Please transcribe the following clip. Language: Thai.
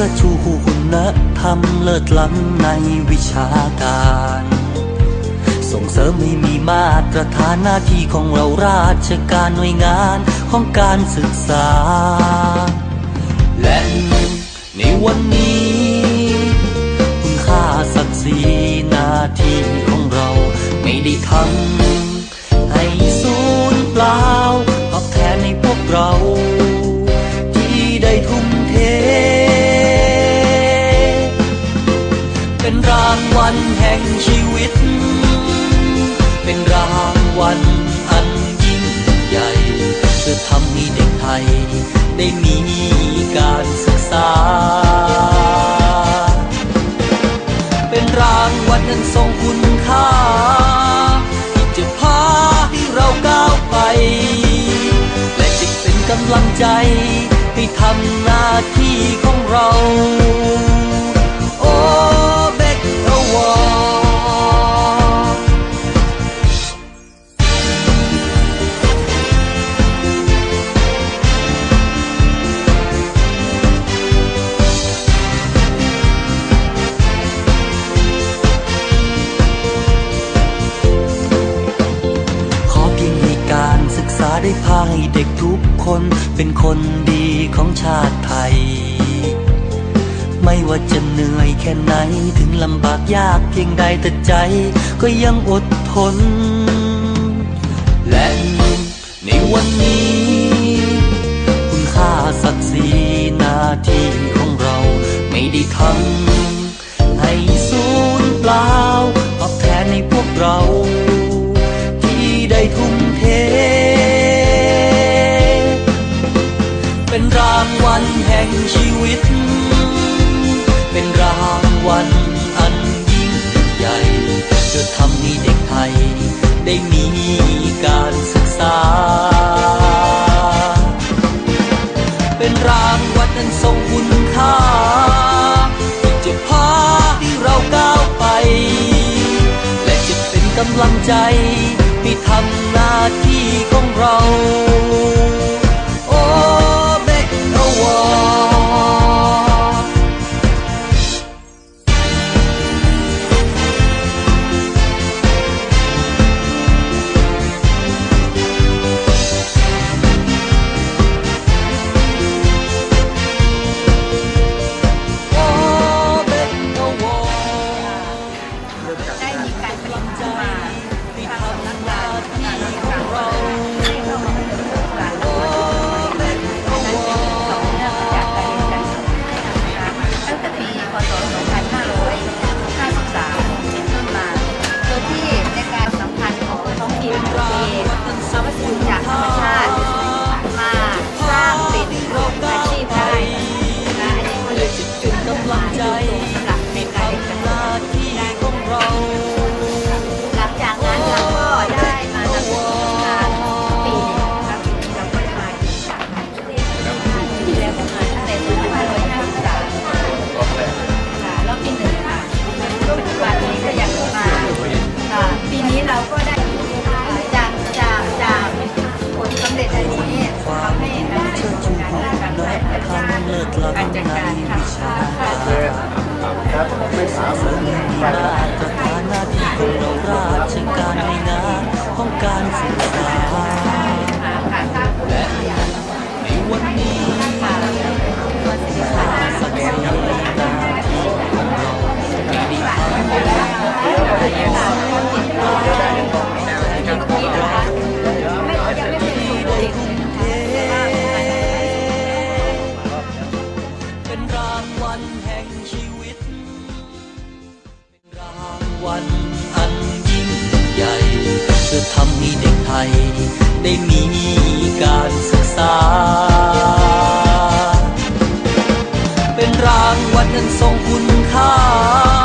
ชิดชูคุณธรรมเลิศล้ำในวิชาการ ส่งเสริมให้มีมาตรฐานหน้าที่ของเราราชการหน่วยงานของการศึกษา และในวันนี้ คุณค่าศักดิ์ศรีหน้าที่ของเราไม่ได้ทำ งชีวิต เป็นรางวัลอันยิ่งใหญ่เพื่อทำให้เด็กไทย ได้มีการศึกษา เป็นรางวัลอันทรงคุณค่าที่จะพาให้เราก้าวไป และจะเป็นกำลังใจให้ทำหน้าที่ของเรา ด็กทุกคนเป็นคนดีของชาติไทย ไม่ว่าจะเหนื่อยแค่ไหนถึงลำบากยากเพียงใดแต่ใจ ก็ยังอดทน และในวันนี้ คุณค่าศักดิ์ศรีหน้าที่ของเรา ไม่ได้ทำให้สูญเปล่า รางวัลแห่งชีวิต เป็นรางวัลอันยิ่งใหญ่จะทำให้เด็กไทย ได้มีการศึกษา เป็นรางวัลอันทรงคุณค่าที่จะพาให้เราก้าวไป และจะเป็นกำลังใจให้ทำหน้าที่ของเรา การจัดการค่ะครับไม่สามารถ อันยิ่งใหญ่เพื่อทำให้เด็กไทย ได้มีการศึกษา เป็นรางวัลอันทรงคุณค่า